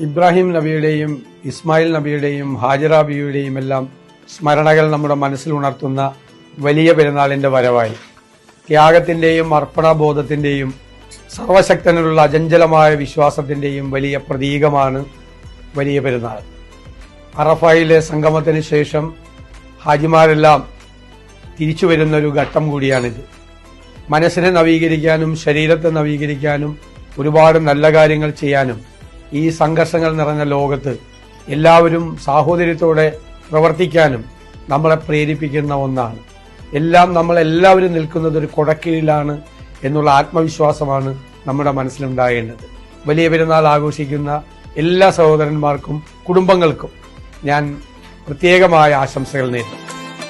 Ibrahim നബിയുടെയും Ismail നബിയുടെയും ഹാജറ ബിയുടെയും എല്ലാം സ്മരണകൾ നമ്മുടെ മനസ്സിൽ ഉണർത്തുന്ന വലിയ പെരുന്നാളിന്റെ വരവായി. ത്യാഗത്തിന്റെയും അർപ്പണബോധത്തിന്റെയും സർവശക്തനുള്ള അചഞ്ചലമായ വിശ്വാസത്തിന്റെയും വലിയ പ്രതീകമാണ് വലിയ പെരുന്നാൾ. അറഫായിലെ സംഗമത്തിന് ശേഷം ഹാജിമാരെല്ലാം തിരിച്ചു വരുന്ന ഒരു ഘട്ടം കൂടിയാണിത്. മനസ്സിനെ നവീകരിക്കാനും ശരീരത്തെ നവീകരിക്കാനും ഒരുപാട് നല്ല കാര്യങ്ങൾ ചെയ്യാനും ഈ സംഘർഷങ്ങൾ നിറഞ്ഞ ലോകത്ത് എല്ലാവരും സാഹോദര്യത്തോടെ പ്രവർത്തിക്കാനും നമ്മളെ പ്രേരിപ്പിക്കുന്ന ഒന്നാണ്. എല്ലാം നമ്മൾ എല്ലാവരും നിൽക്കുന്നത് ഒരു കൊടക്കീഴിലാണ് എന്നുള്ള ആത്മവിശ്വാസമാണ് നമ്മുടെ മനസ്സിലുണ്ടാകേണ്ടത് വലിയ പെരുന്നാൾ ആഘോഷിക്കുന്ന എല്ലാ സഹോദരന്മാർക്കും കുടുംബങ്ങൾക്കും ഞാൻ പ്രത്യേകമായ ആശംസകൾ നേരുന്നു.